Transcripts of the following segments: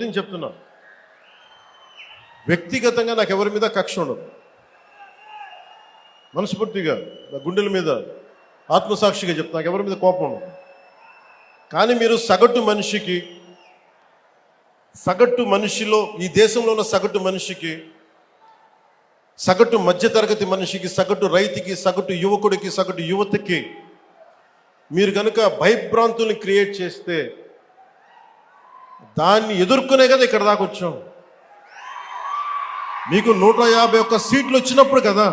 నేను చెప్తున్నాను వ్యక్తిగతంగా నాకు ఎవరి మీద కక్ష ఉండదు. మనస్ఫూర్తిగా నా గుండెల మీద ఆత్మసాక్షిగా చెప్తా నాకు ఎవరి మీద కోపం ఉండదు. కానీ మీరు సగటు మనిషికి సగటు మనిషిలో ఈ దేశంలో ఉన్న సగటు మనిషికి సగటు మధ్యతరగతి మనిషికి సగటు రైతుకి సగటు యువకుడికి సగటు యువతకి మీరు కనుక భయభ్రాంతుల్ని క్రియేట్ చేస్తే దాన్ని ఎదుర్కొనే కదా ఇక్కడ దాకా వచ్చాం. మీకు నూట యాభై ఒక్క సీట్లు వచ్చినప్పుడు కదా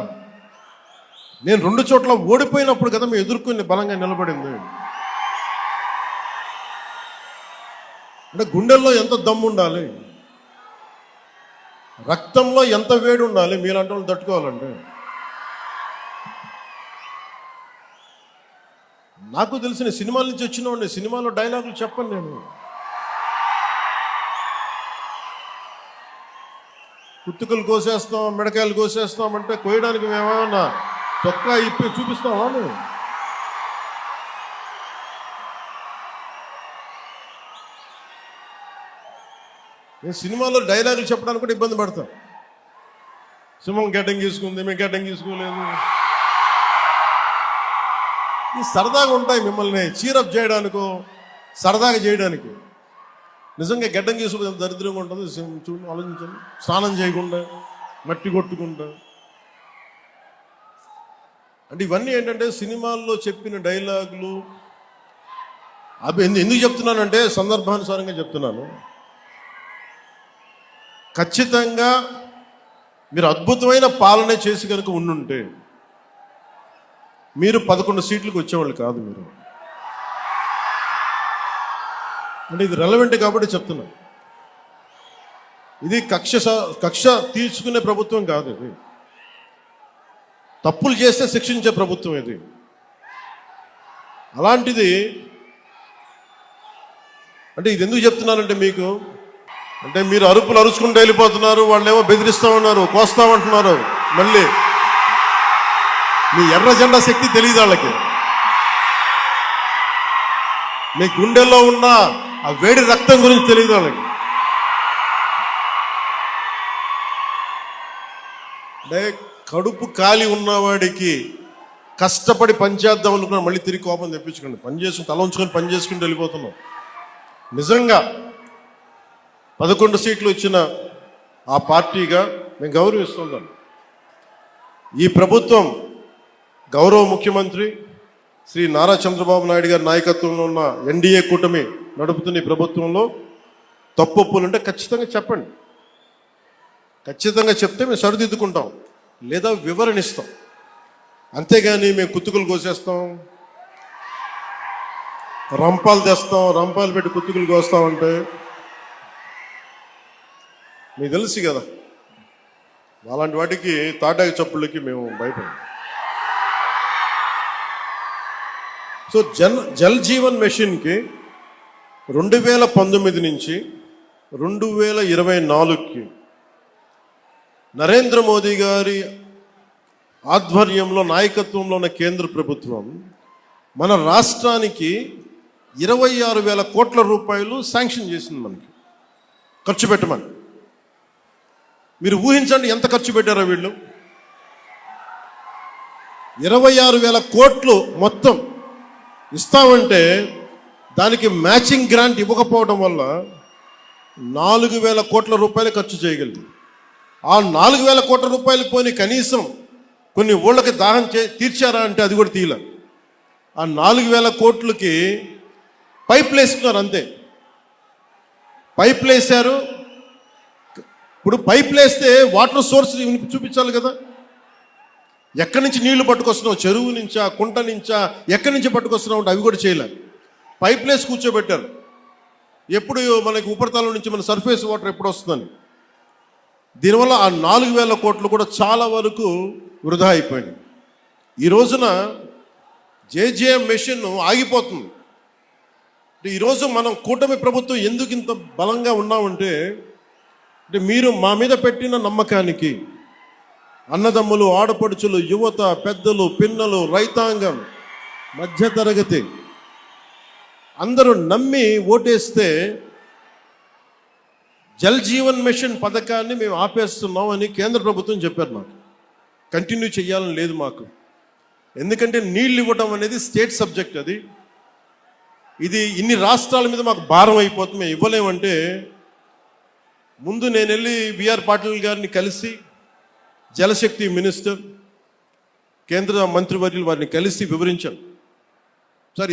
నేను రెండు చోట్ల ఓడిపోయినప్పుడు కదా మేము ఎదుర్కొని బలంగా నిలబడింది. అంటే గుండెల్లో ఎంత దమ్ము ఉండాలి? రక్తంలో ఎంత వేడి ఉండాలి? మీలాంటి వాళ్ళు తట్టుకోవాలంటే నాకు తెలిసిన సినిమాల నుంచి వచ్చిన వాడిని సినిమాలో డైలాగులు చెప్పను నేను. కుత్తుకలు కోసేస్తాం మిడకాయలు కోసేస్తాం అంటే కోయడానికి మేమేమన్నా చొక్కా ఇప్పి చూపిస్తామా మేము నేను సినిమాలో డైలాగులు చెప్పడానికి కూడా ఇబ్బంది పడతాం సింహం గడ్డం తీసుకుంది మేము గడ్డం తీసుకోలేదు ఈ సరదాగా ఉంటాయి మిమ్మల్ని చీరప్ చేయడానికో సరదాగా చేయడానికి. నిజంగా గడ్డం చేసుకుంటే దరిద్రంగా ఉంటుంది. చూడండి ఆలోచించండి. స్నానం చేయకుండా మట్టి కొట్టుకుంటా. అంటే ఇవన్నీ ఏంటంటే సినిమాల్లో చెప్పిన డైలాగులు. అవి ఎందుకు చెప్తున్నానంటే సందర్భానుసారంగా చెప్తున్నాను. ఖచ్చితంగా మీరు అద్భుతమైన పాలన చేసి కనుక ఉండుంటే మీరు పదకొండు సీట్లకు వచ్చేవాళ్ళు కాదు మీరు. అంటే ఇది రెలవెంట్ కాబట్టి చెప్తున్నా. ఇది కక్ష స- కక్ష తీర్చుకునే ప్రభుత్వం కాదు ఇది. తప్పులు చేస్తే శిక్షించే ప్రభుత్వం ఇది. అలాంటిది అంటే ఇది ఎందుకు చెప్తున్నానంటే మీకు? అంటే మీరు అరుపులు అరుచుకుంటూ వెళ్ళిపోతున్నారు వాళ్ళేమో బెదిరిస్తామన్నారు కోస్తామంటున్నారు మళ్ళీ. మీ ఎర్ర జెండా శక్తి తెలియదు వాళ్ళకి. మీ గుండెల్లో ఉన్న ఆ వేడి రక్తం గురించి తెలియదు వాళ్ళకి. అంటే కడుపు కాలి ఉన్నవాడికి కష్టపడి పనిచేద్దాం అనుకున్న మళ్ళీ తిరిగి కోపం తెప్పించుకోండి పని చేసుకుని తల ఉంచుకొని పని చేసుకుని వెళ్ళిపోతున్నాం. నిజంగా పదకొండు సీట్లు ఇచ్చిన ఆ పార్టీగా మేము గౌరవిస్తున్నాం ఈ ప్రభుత్వం గౌరవ ముఖ్యమంత్రి శ్రీ నారా చంద్రబాబు నాయుడు గారి నాయకత్వంలో ఉన్న ఎన్డీఏ కూటమి నడుపుతున్న ఈ ప్రభుత్వంలో తప్పులు ఉంటే ఖచ్చితంగా చెప్పండి. ఖచ్చితంగా చెప్తే మేము సరిదిద్దుకుంటాం. లేదా వివరణ ఇస్తాం అంతేగాని మేము కుత్తుకులు కోసేస్తాం. రంపాలు తెస్తాం. రంపాలు పెట్టి కుత్తుకులు కోస్తామంటే మీకు తెలుసు కదా అలాంటి వాటికి తాటాకి చప్పుళ్ళకి మేము భయపడం సో జల్ జల్ జీవన్ మెషిన్కి రెండు వేల పంతొమ్మిది నుంచి రెండు వేల ఇరవై నాలుగుకి నరేంద్ర మోదీ గారి ఆధ్వర్యంలో నాయకత్వంలో ఉన్న కేంద్ర ప్రభుత్వం మన రాష్ట్రానికి ఇరవై ఆరు వేల కోట్ల రూపాయలు శాంక్షన్ చేసింది మనకి. ఖర్చు పెట్టమని. మీరు ఊహించండి ఎంత ఖర్చు పెట్టారో వీళ్ళు? ఇరవై ఆరు వేల కోట్లు మొత్తం ఇస్తామంటే దానికి మ్యాచింగ్ గ్రాంట్ ఇవ్వకపోవడం వల్ల నాలుగు వేల కోట్ల రూపాయలు ఖర్చు చేయగలిగింది ఆ నాలుగు వేల కోట్ల రూపాయలు పోని కనీసం కొన్ని ఊళ్ళకి దాహం చే తీర్చారా అంటే అది కూడా తీయలే. ఆ నాలుగు వేల కోట్లకి పైపులు వేసుకున్నారు అంతే. పైపులు వేశారు ఇప్పుడు పైపులు వేస్తే వాటర్ సోర్స్ చూపించాలి కదా. ఎక్కడి నుంచి నీళ్ళు పట్టుకొస్తున్నావు? చెరువు నుంచా కుంట నుంచా ఎక్కడి నుంచి పట్టుకొస్తున్నావు అంటే అవి కూడా చేయలేదు పైప్లేస్ కూర్చోబెట్టారు. ఎప్పుడు మనకి ఉపరితలం నుంచి మన సర్ఫేస్ వాటర్ ఎప్పుడు వస్తుందని. దీనివల్ల ఆ నాలుగు వేల కోట్లు కూడా చాలా వరకు వృధా అయిపోయింది ఈ రోజున జేజేఎం మెషిన్ ఆగిపోతుంది. అంటే ఈరోజు మనం కూటమి ప్రభుత్వం ఎందుకు ఇంత బలంగా ఉన్నామంటే అంటే మీరు మా మీద పెట్టిన నమ్మకానికి అన్నదమ్ములు ఆడపడుచులు యువత పెద్దలు పిన్నలు రైతాంగం మధ్యతరగతి అందరూ నమ్మి ఓటేస్తే జల్ జీవన్ మిషన్ పథకాన్ని మేము ఆపేస్తున్నాం అని కేంద్ర ప్రభుత్వం చెప్పారు మాకు. కంటిన్యూ చేయాలని లేదు మాకు. ఎందుకంటే నీళ్ళు ఇవ్వటం అనేది స్టేట్ సబ్జెక్ట్ అది. ఇది ఇన్ని రాష్ట్రాల మీద మాకు భారం అయిపోతుంది. మేము ఇవ్వలేమంటే ముందు నేను వెళ్ళి విఆర్ పాటిల్ గారిని కలిసి జలశక్తి మినిస్టర్ కేంద్ర మంత్రివర్యులు వారిని కలిసి వివరించాం సార్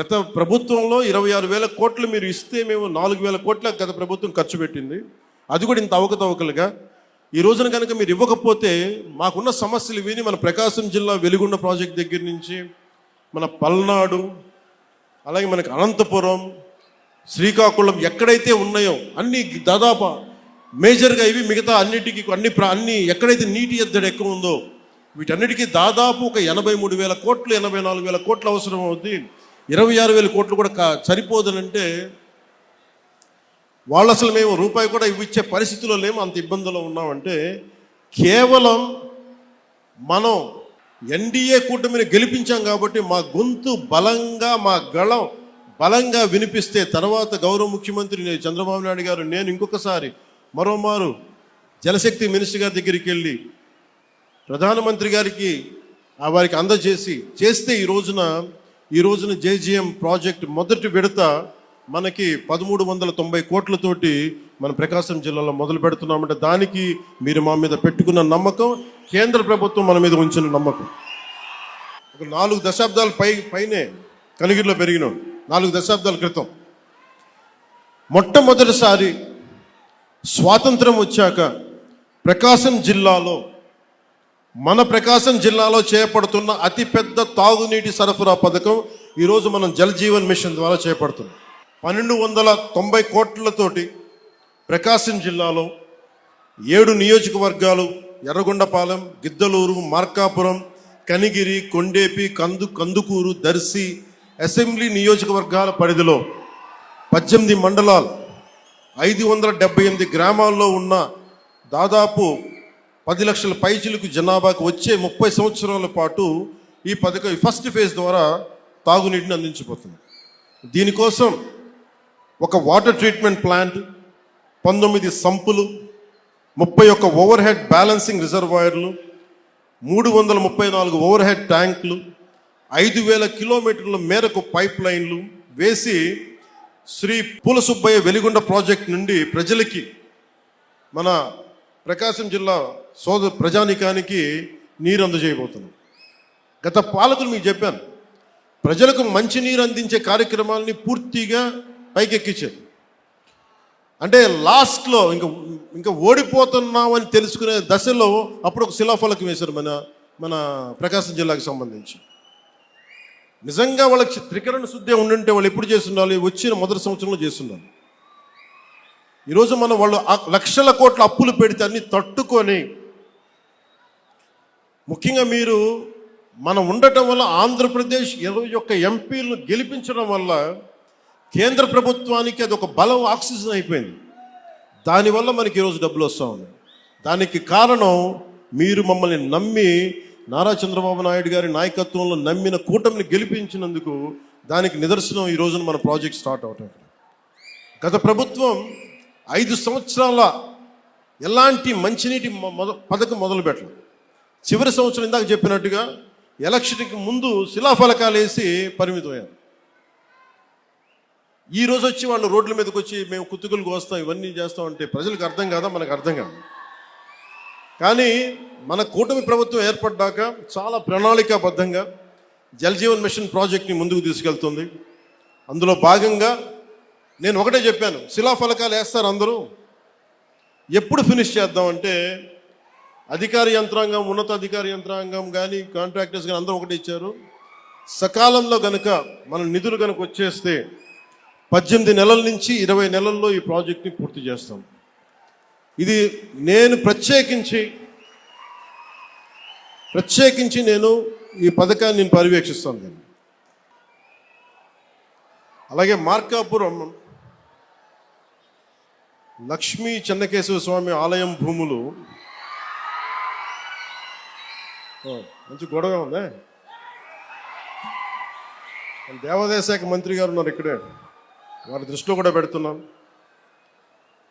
గత ప్రభుత్వంలో ఇరవై ఆరు వేల కోట్లు మీరు ఇస్తే మేము నాలుగు వేల కోట్ల గత ప్రభుత్వం ఖర్చు పెట్టింది. అది కూడా ఇంత అవకతవకలుగా. ఈ రోజున కనుక మీరు ఇవ్వకపోతే మాకున్న సమస్యలు విని మన ప్రకాశం జిల్లా వెలుగుండ ప్రాజెక్ట్ దగ్గర నుంచి మన పల్నాడు అలాగే మనకి అనంతపురం శ్రీకాకుళం ఎక్కడైతే ఉన్నాయో అన్ని దాదాపు మేజర్గా ఇవి మిగతా అన్నిటికీ అన్ని ప్ర- అన్ని ఎక్కడైతే నీటి ఎద్దడి ఎక్కువ ఉందో వీటన్నిటికీ దాదాపు ఒక ఎనభై మూడు వేల కోట్లు ఎనభై నాలుగు వేల కోట్లు అవసరం అవుద్ది ఇరవై ఆరు వేల కోట్లు కూడా కా- సరిపోదనంటే వాళ్ళు అసలు మేము రూపాయి కూడా ఇవ్వచ్చే పరిస్థితిలో లేము అంత ఇబ్బందులో ఉన్నామంటే కేవలం మనం ఎన్డీఏ కూటమిని గెలిపించాం కాబట్టి మా గొంతు బలంగా మా గళం బలంగా వినిపిస్తే తర్వాత గౌరవ ముఖ్యమంత్రి చంద్రబాబు నాయుడు గారు నేను ఇంకొకసారి మరోమారు జలశక్తి మినిస్టర్ గారి దగ్గరికి వెళ్ళి ప్రధానమంత్రి గారికి ఆ వారికి అందజేసి చేస్తే ఈ రోజున ఈ రోజున జేజీఎం ప్రాజెక్ట్ మొదటి విడత మనకి పదమూడు వందల తొంభై కోట్లతోటి మన ప్రకాశం జిల్లాలో మొదలు పెడుతున్నామంటే దానికి మీరు మా మీద పెట్టుకున్న నమ్మకం కేంద్ర ప్రభుత్వం మన మీద ఉంచిన నమ్మకం. ఒక నాలుగు దశాబ్దాల పై పైనే కలిగిరిలో పెరిగినాం. నాలుగు దశాబ్దాల క్రితం. మొట్టమొదటిసారి స్వాతంత్రం వచ్చాక ప్రకాశం జిల్లాలో మన ప్రకాశం జిల్లాలో చేపడుతున్న అతిపెద్ద తాగునీటి సరఫరా పథకం ఈరోజు మనం జల్ జీవన్ మిషన్ ద్వారా చేపడుతున్నాం. పన్నెండు వందల తొంభై కోట్లతోటి ప్రకాశం జిల్లాలో ఏడు నియోజకవర్గాలు ఎర్రగొండపాలెం గిద్దలూరు మార్కాపురం కనిగిరి కొండేపి కందు కందుకూరు దర్శి అసెంబ్లీ నియోజకవర్గాల పరిధిలో పద్దెనిమిది మండలాలు ఐదు వందల డెబ్బై ఎనిమిది గ్రామాల్లో ఉన్న దాదాపు పది లక్షల పైచిలకు జనాభాకు వచ్చే ముప్పై సంవత్సరాల పాటు ఈ పథకం ఫస్ట్ ఫేజ్ ద్వారా తాగునీటిని అందించబోతుంది. దీనికోసం ఒక వాటర్ ట్రీట్మెంట్ ప్లాంట్ పంతొమ్మిది సంపులు ముప్పై ఒక్క ఓవర్ హెడ్ బ్యాలెన్సింగ్ రిజర్వాయర్లు మూడు వందల ముప్పై నాలుగు ఓవర్ హెడ్ ట్యాంకులు ఐదు వేల కిలోమీటర్ల మేరకు పైప్ లైన్లు వేసి శ్రీ పూల సుబ్బయ్య వెలిగొండ ప్రాజెక్ట్ నుండి ప్రజలకి మన ప్రకాశం జిల్లా సోద ప్రజానికానికి నీరు అందజేయబోతున్నాం గత పాలకులు మీకు చెప్పాను ప్రజలకు మంచి నీరు అందించే కార్యక్రమాలని పూర్తిగా పైకెక్కించారు. అంటే లాస్ట్లో ఇంకా ఇంకా ఓడిపోతున్నామని తెలుసుకునే దశలో అప్పుడు ఒక శిలాఫలకం వేశారు మన మన ప్రకాశం జిల్లాకు సంబంధించి. నిజంగా వాళ్ళకి త్రికరణ శుద్ధి ఉండుంటే వాళ్ళు ఎప్పుడు చేస్తుండాలి? వచ్చిన మొదటి సంవత్సరంలో చేస్తుండాలి. ఈరోజు మనం వాళ్ళు ఆ లక్షల కోట్ల అప్పులు పెడితే అన్ని తట్టుకొని ముఖ్యంగా మీరు మనం ఉండటం వల్ల ఆంధ్రప్రదేశ్ ఇరవై యొక్క ఎంపీలను గెలిపించడం వల్ల కేంద్ర ప్రభుత్వానికి అది ఒక బలం ఆక్సిజన్ అయిపోయింది. దానివల్ల మనకి ఈరోజు డబ్బులు వస్తూ ఉన్నాయి. దానికి కారణం మీరు మమ్మల్ని నమ్మి నారా చంద్రబాబు నాయుడు గారి నాయకత్వంలో నమ్మిన కూటమిని గెలిపించినందుకు దానికి నిదర్శనం ఈ రోజున మన ప్రాజెక్ట్ స్టార్ట్ అవటం. గత ప్రభుత్వం ఐదు సంవత్సరాల ఎలాంటి మంచినీటి మొద పథకం మొదలు పెట్టలేదు చివరి సంవత్సరం ఇందాక చెప్పినట్టుగా ఎలక్షన్కి ముందు శిలాఫలకాలు వేసి పరిమితమయ్యారు ఈ రోజు వచ్చి వాళ్ళు రోడ్ల మీదకి వచ్చి మేము కుత్తుకులు కోస్తాం ఇవన్నీ చేస్తాం అంటే ప్రజలకు అర్థం కాదా? మనకు అర్థం కాదు. కానీ మన కూటమి ప్రభుత్వం ఏర్పడ్డాక చాలా ప్రణాళికాబద్ధంగా జలజీవన్ మిషన్ ప్రాజెక్ట్ని ముందుకు తీసుకెళ్తుంది. అందులో భాగంగా నేను ఒకటే చెప్పాను శిలాఫలకాలు వేస్తారు అందరూ. ఎప్పుడు ఫినిష్ చేద్దామంటే అధికార యంత్రాంగం ఉన్నతాధికార యంత్రాంగం కానీ కాంట్రాక్టర్స్ కానీ అందరూ ఒకటి ఇచ్చారు. సకాలంలో కనుక మన నిధులు కనుక వచ్చేస్తే పద్దెనిమిది నెలల నుంచి ఇరవై నెలల్లో ఈ ప్రాజెక్ట్ని పూర్తి చేస్తాం. ఇది నేను ప్రత్యేకించి ప్రత్యేకించి నేను ఈ పథకాన్ని నేను పర్యవేక్షిస్తాను నేను అలాగే మార్కాపురం లక్ష్మీ చెన్నకేశవ స్వామి ఆలయం భూములు మంచి గొడవ ఉందే? దేవాదాయ శాఖ మంత్రి గారు ఉన్నారు ఇక్కడే. వారి దృష్టిలో కూడా పెడుతున్నాం.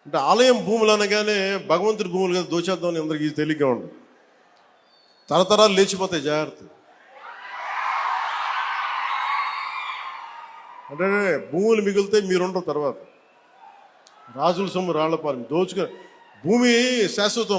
అంటే ఆలయం భూములు అనగానే భగవంతుడి భూములు కదా దోచేద్దామని అందరికీ తేలిగ్గా ఉండదు తరతరాలు లేచిపోతాయి జాగ్రత్త. అంటే భూములు మిగిలితే మీరుండరు తర్వాత. రాజుల సొమ్ము రాళ్ళపాలెం దోచుక భూమి శాశ్వతం.